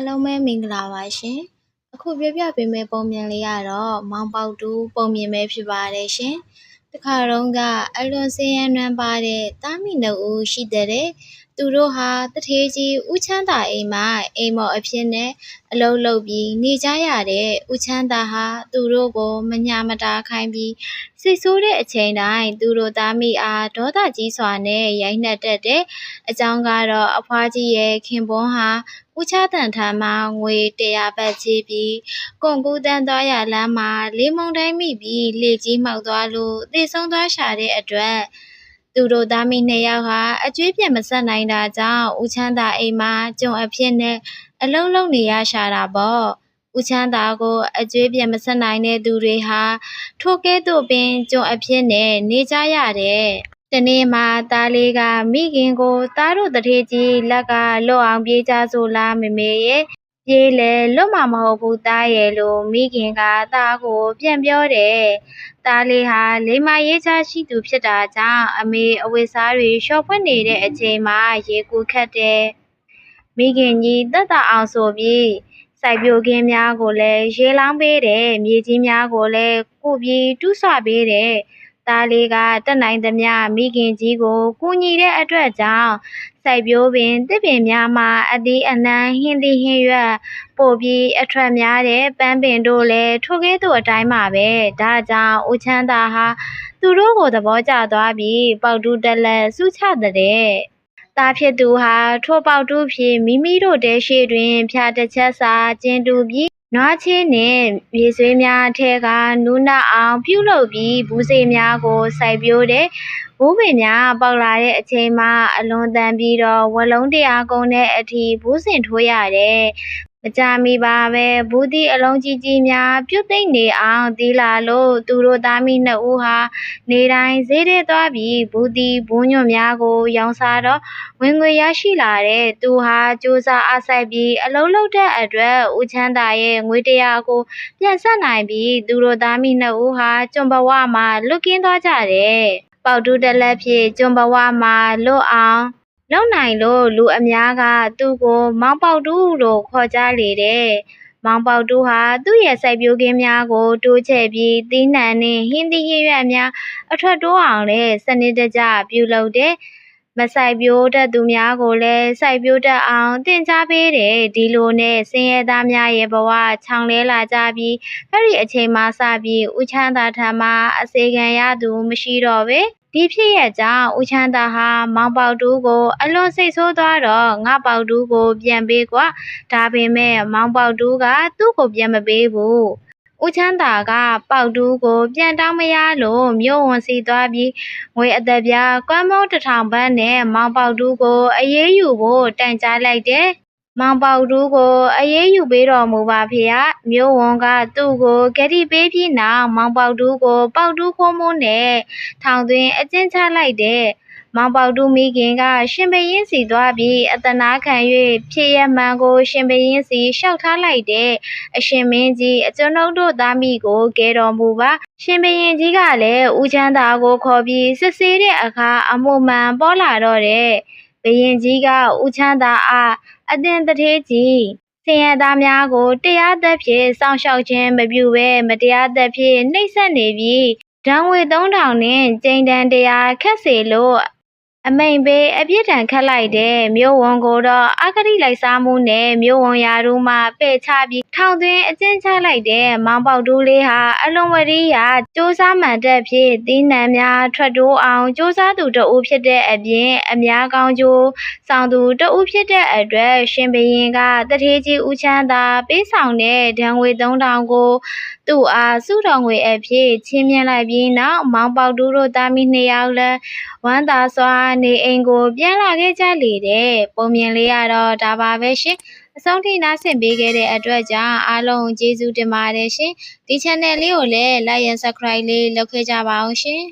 အားလုံးပဲမင်္ဂလာပါရှင်။အခုပြောပြပေးမယ့်ပုံမြင်လေးကတော့မောင်ပေါက်တူပုံမြင်ပဲဖြစ်ပါတယ်ရှင်။တခါတုန်းကအလွန်စင်းရဲနွမ်းပါတဲ့တားမိနှစ်ဦးရှိတဲ့သူတို့ဟာတထေးကြီးဦးချမ်းသာအိမ်မှာအိမ်မော်အဖြစ်နဲ့အလုပ်လုပ်ပြီးနေကြရတဲ့ဦးချမ်းသာဟာသူတို့ကိုမညာမတာခိုင်းပြီးစိတ်ဆိုးတဲ့အချိန်တိုင်းသူတို့သားမိအားဒေါသကြီးစွာနဲ့ရိုက်နှက်တတ်တဲ့ အကြောင်းကတော့အဖွားကြီးရဲ့ခင်ပွန်းဟာဦးချတန်ထံမှငွေ100ဘတ်ချေးပြီးကုန်ကူးတန်းသွားရလမ်းမှာလေးမုံတိုင်းမိပြီးလေကြီးမှောက်သွားလို့သေဆုံးသွားရှာတဲ့အတွက်သူတို့သားမိနှစ်ယောက်ဟာအကျွေးပြတ်မဆက်နိုင်တာကြောင့်ဦးချမ်းသာအိမ်မှာကျုံအဖြစ်နဲ့အလုံးလုံးနေရရှာတာပေါ့ဦးချမ်းသာကိုအကျွေးပြတ်မဆက်နိုင်တဲ့သူတွေဟာထိုကဲ့သို့ပင်ကျုံအဖြစ်နဲ့နေကြရတယ် တနေ့မှသားလေးကမိခင်ကိုသားတို့တထေးကြီးလက်ကလွတ်အောင်ပြေးကြဆိုလားမမေရဲ့ပြေးလေလွတ်မှာမဟုတ်ဘူးသားရဲ့လို့မိခင်ကသားကိုပြန်ပြောတယ်သားလေးဟာလိမ္မာရေးချရှိသူဖြစ်တာကြောင့်အမေအဝတ်စားတွေလျှော့ဖွက်နေတဲ့အချိန်မှာရေကူခတ်တယ်မိခင်ကြီးတက်တာအောင်ဆိုပြီးစိုက်ပျိုးခင်းများကိုလည်းရေလောင်းပေးတယ်မြေကြီးများကိုလည်းကုပြီးတူးဆွပေးတယ် သားလေးကတက်နိုင်သမျှမိခင်ကြီးကိုကူညီတဲ့အတွက်ကြောင့်စိုက်ပျိုးပင်တစ်ပင်များမှာအသီးအနှံဟင်းသီးဟင်းရွက်ပို့ပြီးအထွက်များတဲ့ပန်းပင်တို့လည်းထိုကဲ့သို့အတိုင်းပါပဲဒါကြောင့်ဦးချမ်းသာဟာသူတို့ကိုသဘောကျသွားပြီးပေါက်တူးတက်လက်စုချတဲ့သားဖြစ်သူဟာထိုပေါက်တူးဖြင့်မိမိတို့တဲရှိတွင် ဖြာတစ်ချက်စာကျင်းတူပြီး နွားချင်းနှင့်မြေဆွေးများထဲကနူးနအောင်ပြုလုပ်ပြီးဘူးစေးများကိုစိုက်ပျိုးတဲ့ဘိုးပင်များပေါက်လာတဲ့အချိန်မှာအလွန်တန်ပြီးတော့ဝလုံးတရားကုန်တဲ့အထိဘူးစင်ထိုးရတယ် မကြမီပါပဲဘူးသီးအလုံးကြီးကြီးများပြုတ်သိမ့်နေအောင်သီးလာလို့သူတို့သားမိနှစ်ဦးဟာနေတိုင်းဈေးထဲသွားပြီးဘူးသီးဘူးညွန့်များကိုရောင်းစားတော့ဝင်ငွေရရှိလာတဲ့သူဟာစူးစမ်းအားစိုက်ပြီးအလုံးလုံးတဲ့အတွက်ဦးချမ်းသာရဲ့ငွေတရားကိုပြန်ဆက်နိုင်ပြီးသူတို့သားမိနှစ်ဦးဟာကျွံဘဝမှာလွတ်ကင်းသွားကြတယ်ပေါတူးတလက်ဖြစ်ကျွံဘဝမှာလွတ်အောင် လုံနိုင်လို့လူအများကသူ့ကို မောင်ပေါတူးလို့ခေါ်ကြလေတဲ့။မောင်ပေါတူးဟာသူ့ရဲ့စိုက်ပျိုးခင်းများကို တိုးချဲ့ပြီးသီးနှံနှင့်ဟင်းသီးဟင်းရွက်များအထွက်တိုးအောင်လည်းစနစ်တကျပြုလုပ်တဲ့မစိုက်ပျိုးတတ်သူများကိုလည်းစိုက်ပျိုးတတ်အောင်သင်ကြားပေးတယ်ဒီလိုနဲ့ဆင်းရဲသားများရဲ့ဘဝချောင်လဲလာကြပြီးအဲ့ဒီအချိန်မှစပြီးဦးချမ်းသာထံမှအစေခံရသူမရှိတော့ပဲ ဒီဖြစ်ရကြောင့်ဦးချမ်းသာဟာမောင်ပေါတူးကိုအလွန်စိတ်ဆိုးသွားတော့ငါပေါတူးကို ပြန်ပေးကွာဒါပေမဲ့မောင်ပေါတူးကသူ့ကိုပြန်မပေးဘူးဦးချမ်းသာကပေါတူးကို ပြန်တောင်းမရလို့မြို့ဝန်စီသွားပြီးငွေအသက်ပြားကွမ်းမုံတစ်ထောင်ဘတ်နဲ့မောင်ပေါတူးကိုအေးအေးယူဖို့တန်ကြားလိုက်တယ် မောင်ပေါတူးကိုအေးအေးယူပေးတော်မူပါဖေရမြို့ဝန်ကသူ့ကိုဂတိပေးပြီးနောက်မောင်ပေါတူးကို ပေါတူးခိုးမိုးနဲ့ထောင်သွင်းအကျဉ်းချလိုက်တဲ့မောင်ပေါတူးမိခင်က ရှင်ဘရင်စီသွားပြီးအတနာခံ၍ဖြစ်ရမှန်ကို ရှင်ဘရင်စီလျှောက်ထားလိုက်တဲ့အရှင်မင်းကြီးအကျွန်ုပ်တို့သားမိကိုကဲတော်မူပါရှင်ဘရင်ကြီးကလည်းဦးချမ်းသာကိုခေါ်ပြီးစစ်ဆေးတဲ့အခါအမှုမှန်ပေါ်လာတော့တဲ့ဘရင်ကြီးကဦးချမ်းသာအား အသင်တထေးကြီးဆင်းရဲသားများကိုတရားသက်ဖြင့်စောင့်ရှောက်ခြင်းမပြုဘဲမတရားသက်ဖြင့်နှိပ်စက်နေပြီးဒဏ်ငွေ3000နဲ့ကျိန်တန်တရားခတ်စေလို့ အမိန်ပေးအပြစ်ဒဏ်ခတ်လိုက်တဲ့မြို့ဝန်ကိုတော့အဂတိလိုက်စားမှုနဲ့မြို့ဝန်ရာထူးမှပယ်ချပြီးထောင်သွင်းအကျဉ်းချလိုက်တဲ့မောင်ပေါတူးလေးဟာအလွန်ဝရိယစူးစမ်းမှန်တဲ့ဖြစ်သီးနှံများထွက်တိုးအောင်စူးစမ်းသူတဦးဖြစ်တဲ့အပြင်အများကောင်းကျိုးဆောင်သူတဦးဖြစ်တဲ့အတွက်ရှင်ဘရင်ကတထေးကြီးဦးချမ်းသာပေးဆောင်တဲ့ဒဏ်ငွေ3000ကို သူ့အားစုတော်ငွေအဖြစ်ချင်းမြင်လိုက်ပြီးနောက်မောင်ပေါတူးတို့သားမိနှစ်ယောက်လည်းဝမ်းသာစွာနေအိမ်ကိုပြန်လာခဲ့ကြလေတဲ့ပုံမြင်လေးကတော့ဒါပါပဲရှင်အဆုံးထိနားဆင်ပေးခဲ့တဲ့အတွက်ကြောင့်အားလုံးကျေးဇူးတင်ပါတယ်ရှင်ဒီ channel လေးကိုလည်း like and subscribe လေးလုပ်ခဲ့ကြပါအောင်ရှင်